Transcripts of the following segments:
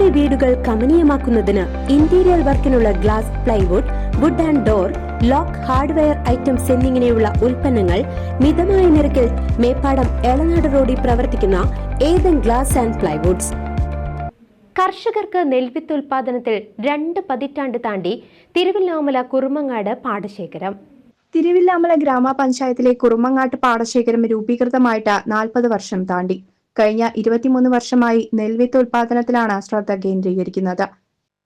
നിങ്ങളുടെ വീടുകൾ കമനീയമാക്കുന്നതിന് interior വർക്കിനുള്ള glass plywood wood and door lock hardware items എന്നിങ്ങനെയുള്ള ഉൽപ്പന്നങ്ങൾ മിതമായ നിരക്കിൽ മേപ്പാടം എളനാട് റോഡിൽ പ്രവർത്തിക്കുന്ന ഏതൻ ഗ്ലാസ് ആൻഡ് പ്ലൈവുഡ്സ്. കർഷകർക്ക് നെൽവിത്ത് ഉൽപാദനത്തിൽ രണ്ട് പതിറ്റാണ്ട് താണ്ടി തിരുവില്ലാമല കുറുമങ്ങാട് പാടശേഖരം. തിരുവില്ലാമല ഗ്രാമപഞ്ചായത്തിലെ കുറുമങ്ങാട്ട് പാടശേഖരം രൂപീകൃതമായിട്ട് നാൽപ്പത് വർഷം താണ്ടി. കഴിഞ്ഞ ഇരുപത്തിമൂന്ന് വർഷമായി നെൽവിത്ത് ഉൽപാദനത്തിലാണ് ശ്രദ്ധ കേന്ദ്രീകരിക്കുന്നത്.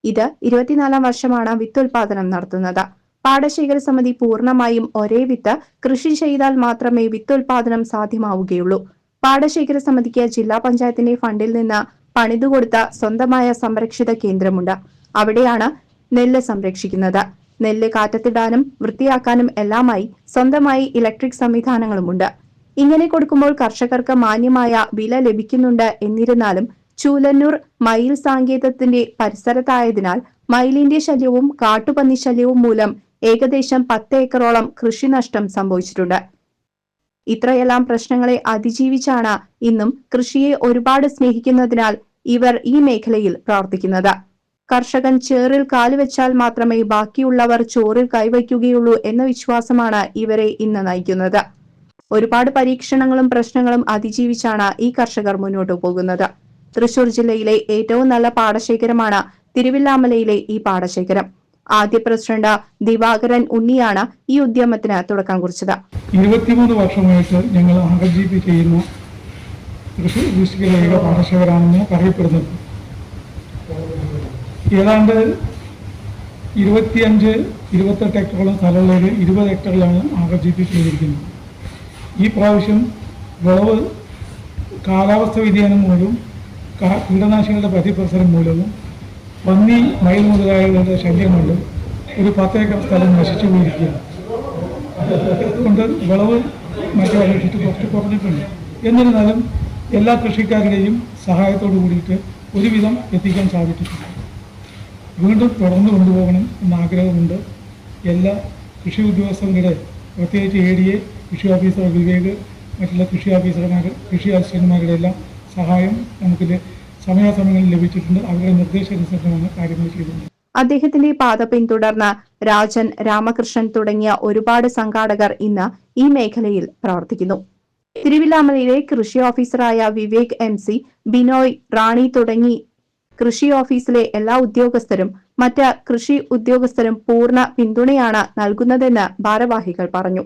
ഇത് ഇരുപത്തിനാലാം വർഷമാണ് വിത്ത് ഉൽപാദനം നടത്തുന്നത്. പാടശേഖര സമിതി പൂർണമായും ഒരേ വിത്ത് കൃഷി ചെയ്താൽ മാത്രമേ വിത്ത് ഉൽപാദനം സാധ്യമാവുകയുള്ളൂ. പാടശേഖര സമിതിക്ക് ജില്ലാ പഞ്ചായത്തിന്റെ ഫണ്ടിൽ നിന്ന് പണിതുകൊടുത്ത സ്വന്തമായ സംരക്ഷിത കേന്ദ്രമുണ്ട്. അവിടെയാണ് നെല്ല് സംരക്ഷിക്കുന്നത്. നെല്ല് കാറ്റത്തിടാനും വൃത്തിയാക്കാനും എല്ലാമായി സ്വന്തമായി ഇലക്ട്രിക് സംവിധാനങ്ങളുമുണ്ട്. ഇങ്ങനെ കൊടുക്കുമ്പോൾ കർഷകർക്ക് മാന്യമായ വില ലഭിക്കുന്നുണ്ട് എന്നിരുന്നാലും ചൂലന്നൂർ മയിൽ സാങ്കേതത്തിന്റെ പരിസരത്തായതിനാൽ മയിലിന്റെ ശല്യവും കാട്ടുപന്നി ശല്യവും മൂലം ഏകദേശം പത്ത് ഏക്കറോളം കൃഷിനഷ്ടം സംഭവിച്ചിട്ടുണ്ട്. ഇത്രയെല്ലാം പ്രശ്നങ്ങളെ അതിജീവിച്ചാണ് ഇന്നും കൃഷിയെ ഒരുപാട് സ്നേഹിക്കുന്നതിനാൽ ഇവർ ഈ മേഖലയിൽ പ്രവർത്തിക്കുന്നത്. കർഷകൻ ചേറിൽ കാലുവെച്ചാൽ മാത്രമേ ബാക്കിയുള്ളവർ ചോറിൽ കൈവയ്ക്കുകയുള്ളൂ എന്ന വിശ്വാസമാണ് ഇവരെ ഇന്ന് നയിക്കുന്നത്. ഒരുപാട് പരീക്ഷണങ്ങളും പ്രശ്നങ്ങളും അതിജീവിച്ചാണ് ഈ കർഷകർ മുന്നോട്ടു പോകുന്നത്. തൃശൂർ ജില്ലയിലെ ഏറ്റവും നല്ല പാടശേഖരമാണ് തിരുവില്ലാമലയിലെ ഈ പാടശേഖരം. ആദ്യ പ്രസിഡന്റ് ദിവാകരൻ ഉണ്ണിയാണ് ഈ ഉദ്യമത്തിന് തുടക്കം കുറിച്ചത്. ഇരുപത്തിമൂന്ന് വർഷമായിട്ട് ഞങ്ങൾ പി ചെയ്യുന്ന പാടശേഖരാണെന്ന് പറയപ്പെടുന്നത് ഏതാണ്ട് ഇരുപത്തിയഞ്ച് ഇരുപത്തെട്ട് ഹെക്ടറോളം സ്ഥലമുള്ളതിൽ ഇരുപത് ഹെക്ടറിലാണ് പി ചെയ്തിരിക്കുന്നത്. ഈ പ്രാവശ്യം വിളവ് കാലാവസ്ഥ വ്യതിയാനം മൂലവും കീടനാശിനികളുടെ പ്രതിപ്രസരം മൂലവും പന്നി മയിൽ മുതലായവരുടെ ശല്യം കൊണ്ട് ഒരു പത്തേക്കർ സ്ഥലം നശിച്ചു പോയിരിക്കുകയാണ്. അതുകൊണ്ട് വിളവ് മറ്റു കുറച്ച് കുറഞ്ഞിട്ടുണ്ട് എന്നിരുന്നാലും എല്ലാ കൃഷിക്കാരുടെയും സഹായത്തോടു കൂടിയിട്ട് ഒരുവിധം എത്തിക്കാൻ സാധിച്ചിട്ടുണ്ട്. വീണ്ടും തുടർന്ന് കൊണ്ടുപോകണം എന്ന ആഗ്രഹമുണ്ട്. എല്ലാ കൃഷി ഉദ്യോഗസ്ഥരുടെ പ്രത്യേകിച്ച് എ ഡി എ കൃഷി ഓഫീസർ വിവേക് മറ്റുള്ള കൃഷി ഓഫീസർമാർ കൃഷി അസിസ്റ്റന്റുമാരുടെ എല്ലാം സഹായം നമുക്ക് സമയാസമയങ്ങളിൽ ലഭിച്ചിട്ടുണ്ട്. അവരുടെ നിർദ്ദേശാനുസരണമാണ് കാര്യങ്ങൾ ചെയ്തിട്ടുണ്ട് അദ്ദേഹത്തിന്റെ പാത പിന്തുടർന്ന് രാജൻ രാമകൃഷ്ണൻ തുടങ്ങിയ ഒരുപാട് സംഘാടകർ ഇന്ന് ഈ മേഖലയിൽ പ്രവർത്തിക്കുന്നു. തിരുവില്ലാമലയിലെ കൃഷി ഓഫീസറായ വിവേക് എം സി ബിനോയ് റാണി തുടങ്ങി കൃഷി ഓഫീസിലെ എല്ലാ ഉദ്യോഗസ്ഥരും മറ്റ് കൃഷി ഉദ്യോഗസ്ഥരും പൂർണ പിന്തുണയാണ് നൽകുന്നതെന്ന് ഭാരവാഹികൾ പറഞ്ഞു.